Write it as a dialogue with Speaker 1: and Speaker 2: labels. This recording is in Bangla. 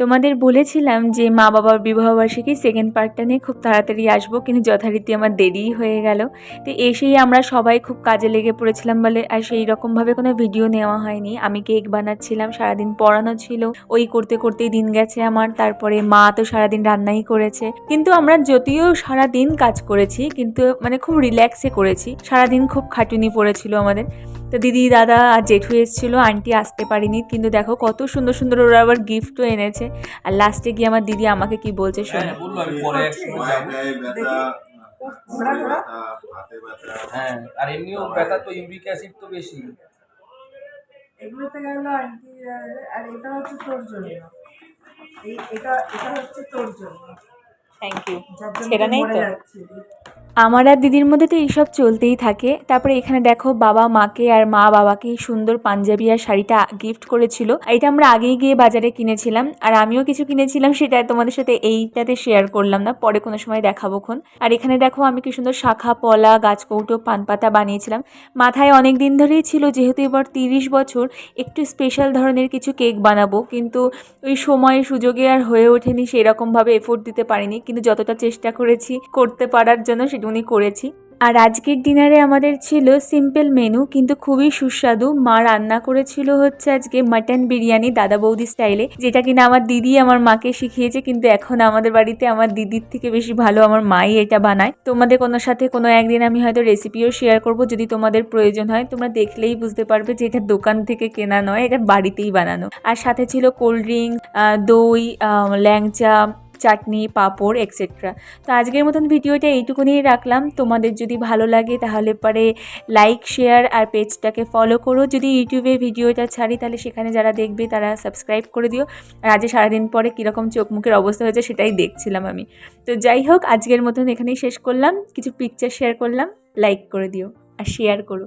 Speaker 1: তোমাদের বলেছিলাম যে মা বাবার বিবাহবার্ষিকী সেকেন্ড পার্টটা নিয়ে খুব তাড়াতাড়ি আসব, কিন্তু যথারীতি আমার দেরিই হয়ে গেল। তো এসেই আমরা সবাই খুব কাজে লেগে পড়েছিলাম বলে, আর সেই রকমভাবে কোনো ভিডিও নেওয়া হয়নি। আমি কেক বানাচ্ছিলাম, সারাদিন পড়ানো ছিল। ওই করতে করতেই দিন গেছে আমার, তারপরে মা তো সারাদিন রান্নাই করেছে। কিন্তু আমরা যদিও সারাদিন কাজ করেছি, কিন্তু মানে খুব রিল্যাক্সে করেছি। সারাদিন খুব খাটুনি পড়েছিল আমাদের। তো দিদি দাদা আর জেঠু এসেছিল আন্টি আসতে পারিনি কিন্তু দেখো কত সুন্দর সুন্দর ওরা আবার গিফটও এনেছে। আর লাস্টে গিয়ে আমার দিদি আমাকে কি বলছে শোনো।
Speaker 2: হ্যাঁ হ্যাঁ আর এমনিও ব্যথা তো ইউরিক অ্যাসিড তো বেশি।
Speaker 3: এগুলোতে গেল আন্টি আর এটা হচ্ছে তোর জন্য। এটা এটা হচ্ছে তোর জন্য।
Speaker 1: থ্যাংক ইউ সেটা নেই তো। আমার আর দিদির মধ্যে তো এইসব চলতেই থাকে। তারপরে এখানে দেখো বাবা মাকে আর মা বাবাকে সুন্দর পাঞ্জাবি আর শাড়িটা গিফট করেছিল। এটা আমরা আগেই গিয়ে বাজারে কিনেছিলাম। আর আমিও কিছু কিনেছিলাম, সেটা তোমাদের সাথে এইটাতে শেয়ার করলাম না। পরে কোনো সময় দেখাবো খন আর এখানে দেখো আমি কি সুন্দর শাখা, পলা, গাছকৌটো পান পাতা বানিয়েছিলাম। মাথায় অনেক দিন ধরেই ছিল, যেহেতু এবার তিরিশ বছর, একটু স্পেশাল ধরনের কিছু কেক বানাবো। কিন্তু ওই সময় সুযোগে আর হয়ে ওঠেনি, সেরকমভাবে এফোর্ট দিতে পারিনি। কিন্তু যতটা চেষ্টা করেছি করতে পারার জন্য সেটুকুনি করেছি। আর আজকের ডিনারে আমাদের ছিল সিম্পল মেনু কিন্তু খুবই সুস্বাদু। মা রান্না করেছিল হচ্ছে আজকে মাটন বিরিয়ানি দাদা বৌদি স্টাইলে যেটা কিনা আমার দিদি আমার মাকে শিখিয়েছে, কিন্তু এখন আমাদের বাড়িতে আমার দিদির থেকে বেশি ভালো আমার মাই এটা বানায়। তোমাদের কোনো সাথে কোনো একদিন আমি হয়তো রেসিপিও শেয়ার করব, যদি তোমাদের প্রয়োজন হয়, তোমরা দেখলেই বুঝতে পারবে যে এটা দোকান থেকে কেনা নয়, এটা বাড়িতেই বানানো। আর সাথে ছিল কোল্ড ড্রিঙ্ক দই ল্যাংচা চাটনি, পাঁপড় এক্সেট্রা তো আজকের মতন ভিডিওটা এইটুকুনি রাখলাম। তোমাদের যদি ভালো লাগে তাহলে পরে লাইক শেয়ার আর পেজটাকে ফলো করো। যদি ইউটিউবে ভিডিওটা ছাড়ি তাহলে সেখানে যারা দেখবে তারা সাবস্ক্রাইব করে দিও। আর আজ সারাদিন পরে কীরকম চোখ মুখের অবস্থা হয়েছে সেটাই দেখছিলাম আমি। তো যাই হোক, আজকের মতন এখানেই শেষ করলাম। কিছু পিকচার শেয়ার করলাম লাইক করে দিও আর শেয়ার করো।